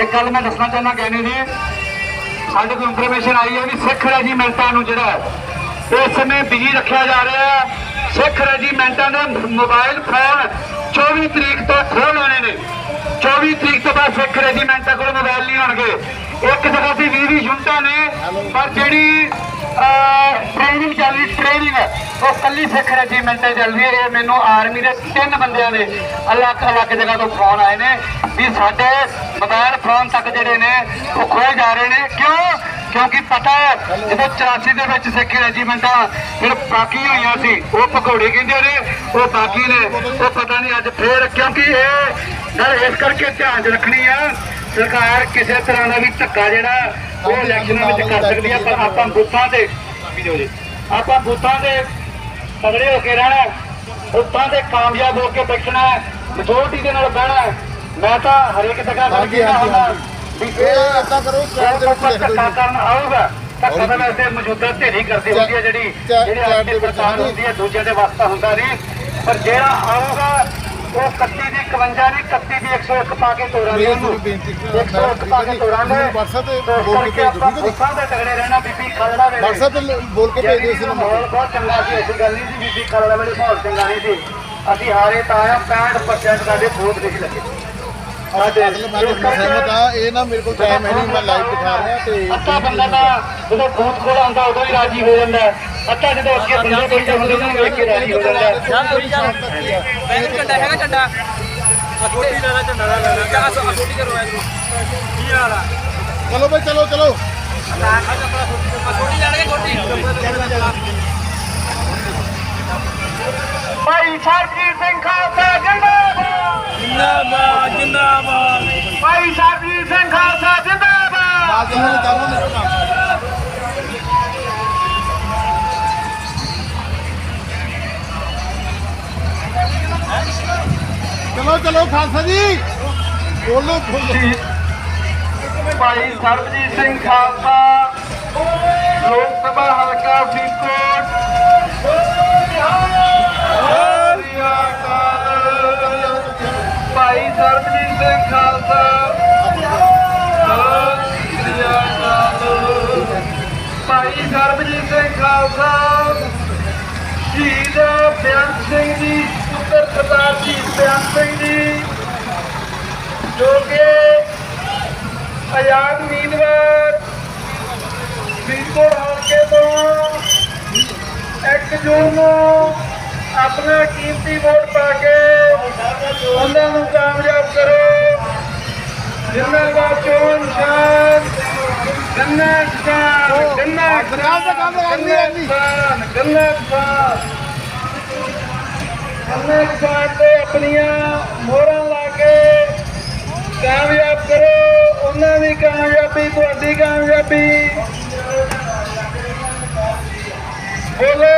ਇੱਕ ਗੱਲ ਮੈਂ ਦੱਸਣਾ ਚਾਹੁੰਦਾ ਕਹਿੰਦੇ ਜੀ ਸਾਡੇ ਕੋਲ ਇਨਫੋਰਮੇਸ਼ਨ ਆਈ ਹੈ ਵੀ ਸਿੱਖ ਰੈਜੀਮੈਂਟਾਂ ਨੂੰ ਜਿਹੜਾ ਇਸ ਸਮੇਂ ਬਿਜ਼ੀ ਰੱਖਿਆ ਜਾ ਰਿਹਾ ਹੈ। ਸਿੱਖ ਰੈਜੀਮੈਂਟਾਂ ਦੇ ਮੋਬਾਈਲ ਫੋਨ 24 ਤਰੀਕ ਤੋਂ ਖੋਹ ਲੈਣੇ ਨੇ। 24 ਤਰੀਕ ਤੋਂ ਬਾਅਦ ਸਿੱਖ ਰੈਜੀਮੈਂਟਾਂ ਕੋਲ ਮੋਬਾਈਲ ਨਹੀਂ ਹੋਣਗੇ ਇੱਕ ਜਗ੍ਹਾ ਤੇ 20 20 ਯੂਨਿਟਾਂ ਨੇ, ਪਰ ਜਿਹੜੀ ਟ੍ਰੇਨਿੰਗ ਚੱਲ ਰਹੀ ਟ੍ਰੇਨਿੰਗ ਉਹ ਕੱਲੀ ਸਿੱਖ ਰੈਜੀਮੈਂਟ ਚੱਲ ਹੈ। ਇਹ ਮੈਨੂੰ ਆਰਮੀ ਦੇ ਤਿੰਨ ਬੰਦਿਆਂ ਦੇ ਅਲੱਗ ਅਲੱਗ ਜਗ੍ਹਾ ਤੋਂ ਫੋਨ ਆਏ ਨੇ ਵੀ ਸਾਡੇ ਮੋਬਾਈਲ ਫੋਨ ਤੱਕ ਜਿਹੜੇ ਨੇ, ਉਹ ਖੋਏ ਜਾ ਰਹੇ ਨੇ। ਕਿਉਂ? ਕਿਉਂਕਿ ਪਤਾ ਹੈ, ਜਦੋਂ 84 ਦੇ ਵਿੱਚ ਸਿੱਖ ਰੈਜੀਮੈਂਟਾਂ ਫਿਰ ਬਾਕੀ ਹੋਈਆਂ ਸੀ, ਉਹ ਪਕੌੜੇ ਕਹਿੰਦੇ ਨੇ, ਉਹ ਬਾਕੀ ਨੇ, ਉਹ ਪਤਾ ਨਹੀਂ ਅੱਜ ਫੇਰ, ਕਿਉਂਕਿ ਇਹ ਗੱਲ ਇਸ ਕਰਕੇ ਧਿਆਨ 'ਚ ਰੱਖਣੀ ਆ, ਸਰਕਾਰ ਕਿਸੇ ਤਰ੍ਹਾਂ ਦਾ ਵੀ ਧੱਕਾ ਜਿਹੜਾ ਉਹ ਇਲੈਕਸ਼ਨਾਂ ਵਿੱਚ ਕਰ ਸਕਦੀ ਆ, ਪਰ ਆਪਾਂ ਬੂਥਾਂ ਤੇ ਆਪਾਂ ਬੂਥਾਂ ਤੇ ਤਗੜੇ ਹੋ ਕੇ ਰਹਿਣਾ ਬੂਥਾਂ ਤੇ ਕਾਮਯਾਬ ਹੋ ਕੇ ਬੈਠਣਾ ਮੈਜੋਰਟੀ ਦੇ ਨਾਲ ਬਹਿਣਾ ਮੈਂ ਤਾਂ ਹਰੇਕ ਜਗ੍ਹਾ ਕਹਿੰਦਾ ਹਾਂਜੀ, ਹੁੰਦਾ। ਵੀ ਇਹ ਏਦਾਂ ਕਰੋ, ਚੈਟ ਦੇ ਵਿੱਚ ਲਿਖ ਦਿਓ ਕਰਨ ਆਊਗਾ ਤਾਂ ਵੈਸੇ ਮੌਜੂਦਾ ਢੇਰੀ ਕਰਦੀ ਹੁੰਦੀ ਹੈ ਜਿਹੜੀ ਜਿਹੜੀ ਦੇ ਵਿੱਚ ਪ੍ਰਚਾਰ। ਹੁੰਦੀ ਹੈ ਦੂਜਿਆਂ ਦੇ ਵਾਸਤਾ ਹੁੰਦਾ ਨਹੀਂ ਪਰ ਜਿਹੜਾ ਆਊਗਾ ਉਹ 31 ਦੀ 51 ਦੀ 31 ਦੀ 101 ਪਾ ਕੇ ਮੇਰੀ ਉਹਨੂੰ ਤੁਹਾਨੂੰ ਬੇਨਤੀ ਹੈ, 101 ਪਾ ਕੇ ਮੈਨੂੰ WhatsApp ਤੇ ਬੋਲ ਕੇ ਭੇਜ ਆਪਾਂ ਠੀਕ ਹੈ ਤੇ ਤਗੜੇ ਰਹਿਣਾ ਬੀਬੀ ਖਾਲੜਾ ਵੇਲੇ। WhatsApp ਤੇ ਬੋਲ ਕੇ ਭੇਜ ਦਿਓ ਇਸ ਮਾਹੌਲ ਬਹੁਤ ਚੰਗਾ ਸੀ ਐਸੀ ਗੱਲ ਨਹੀਂ ਸੀ ਬੀਬੀ ਖਾਲੜਾ ਵੇਲੇ ਮਾਹੌਲ ਚੰਗਾ ਨਹੀਂ ਸੀ। ਅਸੀਂ ਹਾਰੇ ਤਾਂ ਆ 65% ਸਾਡੇ ਵੋਟ ਨਹੀਂ ਲੱਗੇ। ਇਹ ਨਾ ਮੇਰੇ ਕੋਲ ਟਾਈਮ ਹੈ ਨਹੀਂ ਮੈਂ ਲਾਈਵ ਦਿਖਾ ਰਿਹਾ ਤੇ ਅੱਧਾ ਬੰਦਾ ਤਾਂ ਜਦੋਂ ਬੂਥ ਕੋਲ ਆਉਂਦਾ ਉਦੋਂ ਹੀ ਰਾਜੀ ਹੋ ਜਾਂਦਾ ਅੱਧਾ ਜਦੋਂ ਅੱਗੇ ਬੰਦੇ ਬੈਠੇ ਹੁੰਦੇ ਉਹਨਾਂ ਨੂੰ ਵੇਖ ਕੇ ਰਾਜੀ ਹੋ ਜਾਂਦਾ। ਚੱਲ ਹੋਈ ਚੱਲ ਬੈਂਕ ਝੰਡਾ ਹੈਗਾ ਝੰਡਾ। ਛੋਟੀ ਲੈਣਾ ਝੰਡਾ ਦਾ ਲੈਣਾ ਕਾ ਛੋਟੀ ਕਰੋ ਐ ਕੀ ਹਾਲ ਆ? ਚਲੋ ਬਈ ਚਲੋ ਚਲੋ। ਛੋਟੀ ਲੈਣਗੇ ਛੋਟੀ ਭਾਈ ਸਰਜੀਤ ਸਿੰਘ ਖਾਲਸਾ ਜਿੰਦਾਬਾਦ। ਜਿੰਦਾਬਾਦ ਜਿੰਦਾਬਾਦ। ਭਾਈ ਸਰਜੀਤ ਸਿੰਘ ਖਾਲਸਾ ਜਿੰਦਾਬਾਦ। ਨਾਲ ਚੱਲੋ। ਚਲੋ ਚਲੋ, ਖਾਲਸਾ ਜੀ। ਬੋਲੋ ਬੋਲੋ। ਭਾਈ ਸਰਬਜੀਤ ਸਿੰਘ ਖਾਲਸਾ, ਲੋਕ ਸਭਾ ਹਲਕਾ ਫਰੀਦਕੋਟ। ਭਾਈ ਸਰਬਜੀਤ ਸਿੰਘ ਖਾਲਸਾ ਸ੍ਰੀ ਭਾਈ ਸਰਬਜੀਤ ਸਿੰਘ ਖਾਲਸਾ, ਸ਼ਹੀਦ ਬੇਅੰਤ ਸਿੰਘ ਜੀ। ਪੁੱਤਰ ਸਰਦਾਰ ਸ਼ਹੀਦ ਬੇਅੰਤ ਸਿੰਘ ਜੀ ਜੋ ਕਿ ਆਜ਼ਾਦ ਉਮੀਦਵਾਰ ਫਰੀਦਕੋਟ ਹਲਕੇ ਤੋਂ 1 ਜੂਨ ਨੂੰ ਆਪਣਾ ਕੀਮਤੀ ਵੋਟ ਪਾ ਕੇ ਉਹਨਾਂ ਨੂੰ ਕਾਮਯਾਬ ਕਰੋ ਜਿਨ੍ਹਾਂ ਦਾ ਚੋਣ ਨਿਸ਼ਾਨ ਗੰਨਾ ਕਿਸਾਨ ਗੰਨਾ ਜੀ। ਕਿਸਾਨ ਗੰਨਾ ਕਿਸਾਨ ਗੰਨਾ ਕਿਸਾਨ ਤੇ ਆਪਣੀਆਂ ਮੋਹਰਾਂ ਲਾ ਕੇ ਕਾਮਯਾਬ ਕਰੋ। ਉਹਨਾਂ ਦੀ ਕਾਮਯਾਬੀ, ਤੁਹਾਡੀ ਕਾਮਯਾਬੀ। ਬੋਲੋ।